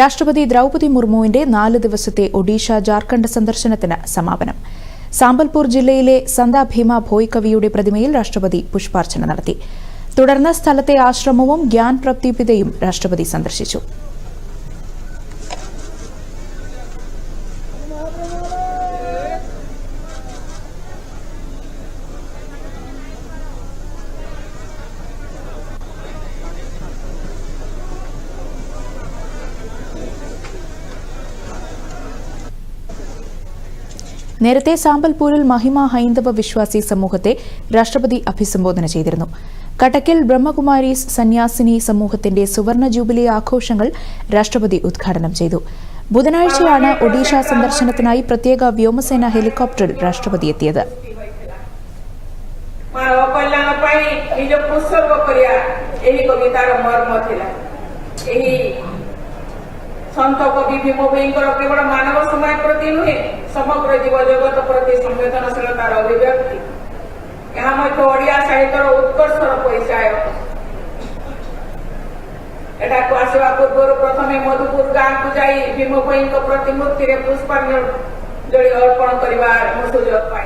രാഷ്ട്രപതി ദ്രൗപതി മുർമുവിന്റെ നാല് ദിവസത്തെ ഒഡീഷ ജാർഖണ്ഡ് സന്ദർശനത്തിന് സമാപനം. സാമ്പൽപൂർ ജില്ലയിലെ സന്താ ഭീമ ഭോയ് കവിയുടെ പ്രതിമയിൽ രാഷ്ട്രപതി പുഷ്പാർച്ചന നടത്തി. തുടർന്ന് സ്ഥലത്തെ ആശ്രമവും ഗ്യാൻ പ്രപ്തിപിതയും രാഷ്ട്രപതി സന്ദർശിച്ചു. നേരത്തെ സാമ്പൽപൂരിൽ മഹിമ ഹൈന്ദവ വിശ്വാസി സമൂഹത്തെ രാഷ്ട്രപതി അഭിസംബോധന ചെയ്തിരുന്നു കട്ടക്കിൽ ബ്രഹ്മകുമാരീസ് സന്യാസിനി സമൂഹത്തിന്റെ സുവർണ ജൂബിലി ആഘോഷങ്ങൾ രാഷ്ട്രപതി ഉദ്ഘാടനം ചെയ്തു ബുധനാഴ്ചയാണ് ഒഡീഷ സന്ദർശനത്തിനായി പ്രത്യേക വ്യോമസേന ഹെലികോപ്റ്ററിൽ രാഷ്ട്രപതി എത്തിയത് ମାନବ କଲ୍ୟାଣ ପାଇଁ ନିଜକୁ ଉତ୍ସର୍ଗ କରିବା ଏହି କବିତାର ମର୍ମ ଥିଲା ଏହି ସନ୍ଥ କବି ଭୀମ ଭୋଇଙ୍କର କେବଳ ମାନବ ସମାଜ ପ୍ରତି ନୁହେଁ ସମଗ୍ର ଜୀବ ଜଗତ ପ୍ରତି ସମ୍ବେଦନଶୀଳତାର ଅଭିବ୍ୟକ୍ତି ଏହା ମଧ୍ୟ ଓଡ଼ିଆ ସାହିତ୍ୟର ଉତ୍କର୍ଷର ପରିଚୟ ଏଠାକୁ ଆସିବା ପୂର୍ବରୁ ପ୍ରଥମେ ମଧୁପୁର ଗାଁକୁ ଯାଇ ଭୀମ ଭୋଇଙ୍କ ପ୍ରତିମୂର୍ତ୍ତିରେ ପୁଷ୍ପାଞ୍ଜଳି ଅର୍ପଣ କରିବା ମୁଁ ସୁଯୋଗ ପାଇ